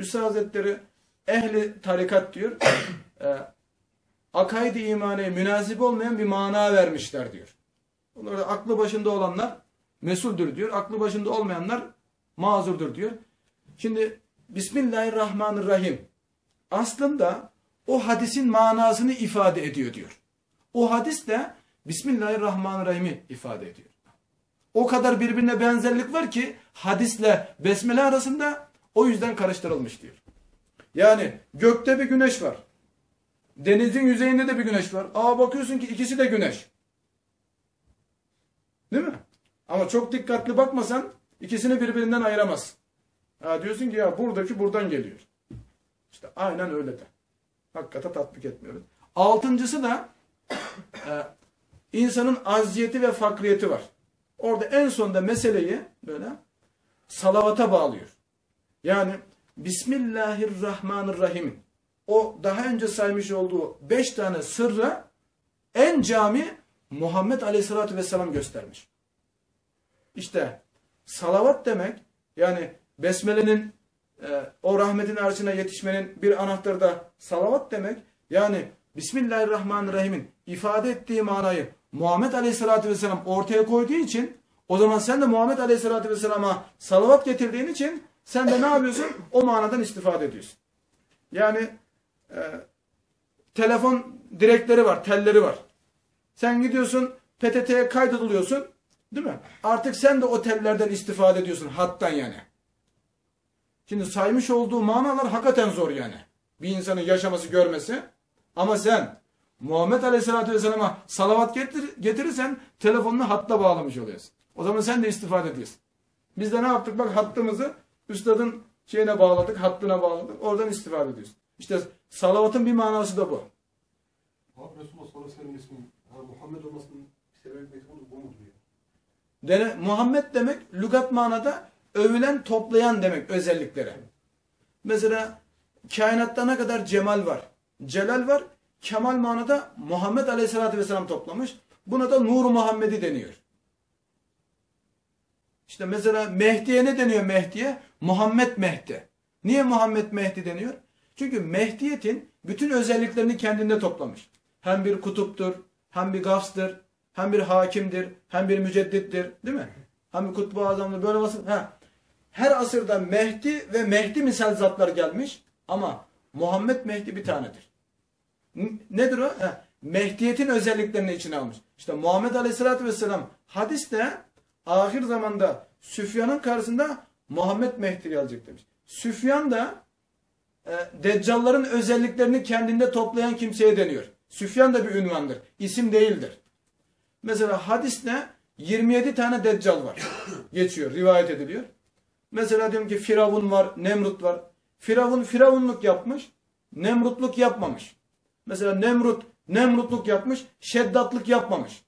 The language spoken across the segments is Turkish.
Üstad Hazretleri ehli tarikat diyor. e, akaid-i imaniye münasip olmayan bir mana vermişler diyor. Bunlar da aklı başında olanlar mesuldür diyor. Aklı başında olmayanlar mazurdur diyor. Şimdi Bismillahirrahmanirrahim aslında o hadisin manasını ifade ediyor diyor. O hadis de Bismillahirrahmanirrahim'i ifade ediyor. O kadar birbirine benzerlik var ki hadisle besmele arasında o yüzden karıştırılmış diyor. Yani gökte bir güneş var. Denizin yüzeyinde de bir güneş var. Aa bakıyorsun ki ikisi de güneş. Değil mi? Ama çok dikkatli bakmasan ikisini birbirinden ayıramaz. Ha diyorsun ki ya buradaki buradan geliyor. İşte aynen öyle de. Hakikate tatbik etmiyoruz. Altıncısı da e, insanın aziyeti ve fakriyeti var. Orada en sonunda meseleyi böyle salavata bağlıyor. Yani Bismillahirrahmanirrahim. O daha önce saymış olduğu beş tane sırra en cami Muhammed Aleyhisselatü Vesselam göstermiş. İşte salavat demek yani Besmele'nin e, o rahmetin arşına yetişmenin bir anahtarı da salavat demek. Yani Bismillahirrahmanirrahim'in ifade ettiği manayı Muhammed Aleyhisselatü Vesselam ortaya koyduğu için o zaman sen de Muhammed Aleyhisselatü Vesselam'a salavat getirdiğin için sen de ne yapıyorsun? O manadan istifade ediyorsun. Yani e, telefon direkleri var, telleri var. Sen gidiyorsun PTT'ye kaydediliyorsun. Değil mi? Artık sen de o tellerden istifade ediyorsun. Hattan yani. Şimdi saymış olduğu manalar hakikaten zor yani. Bir insanın yaşaması, görmesi. Ama sen Muhammed Aleyhisselatü Vesselam'a salavat getir, getirirsen telefonunu hatta bağlamış oluyorsun. O zaman sen de istifade ediyorsun. Biz de ne yaptık? Bak hattımızı üstadın şeyine bağladık, hattına bağladık. Oradan istifade ediyoruz. İşte salavatın bir manası da bu. Abi Resulullah sallallahu aleyhi ve sellem ismi ha, Muhammed olmasının sebebi bu mudur? Dene, Muhammed demek lügat manada övülen, toplayan demek özelliklere. Mesela kainatta ne kadar cemal var, celal var, kemal manada Muhammed Aleyhisselatü Vesselam toplamış. Buna da Nur Muhammedi deniyor. İşte mesela Mehdi'ye ne deniyor Mehdi'ye? Muhammed Mehdi. Niye Muhammed Mehdi deniyor? Çünkü Mehdiyet'in bütün özelliklerini kendinde toplamış. Hem bir kutuptur, hem bir gafstır, hem bir hakimdir, hem bir müceddittir. Değil mi? Hem bir kutbu azamdır. Böyle vasıf. Ha. Her asırda Mehdi ve Mehdi misal zatlar gelmiş. Ama Muhammed Mehdi bir tanedir. Nedir o? Ha. Mehdiyet'in özelliklerini içine almış. İşte Muhammed Aleyhisselatü Vesselam hadiste ahir zamanda Süfyan'ın karşısında Muhammed Mehdi'yi alacak demiş. Süfyan da e, Deccalların özelliklerini kendinde toplayan kimseye deniyor. Süfyan da bir ünvandır. İsim değildir. Mesela hadiste 27 tane deccal var. Geçiyor, rivayet ediliyor. Mesela diyorum ki Firavun var, Nemrut var. Firavun firavunluk yapmış, Nemrutluk yapmamış. Mesela Nemrut Nemrutluk yapmış, şeddatlık yapmamış.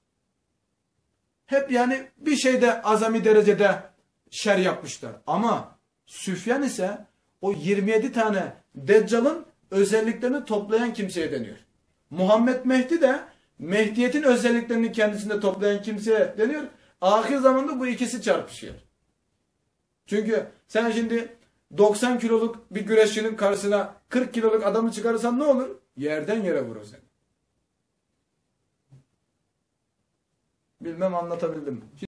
Hep yani bir şeyde azami derecede şer yapmışlar. Ama Süfyan ise o 27 tane Deccal'ın özelliklerini toplayan kimseye deniyor. Muhammed Mehdi de Mehdiyet'in özelliklerini kendisinde toplayan kimseye deniyor. Ahir zamanda bu ikisi çarpışıyor. Çünkü sen şimdi 90 kiloluk bir güreşçinin karşısına 40 kiloluk adamı çıkarırsan ne olur? Yerden yere vurur seni. Bilmem anlatabildim?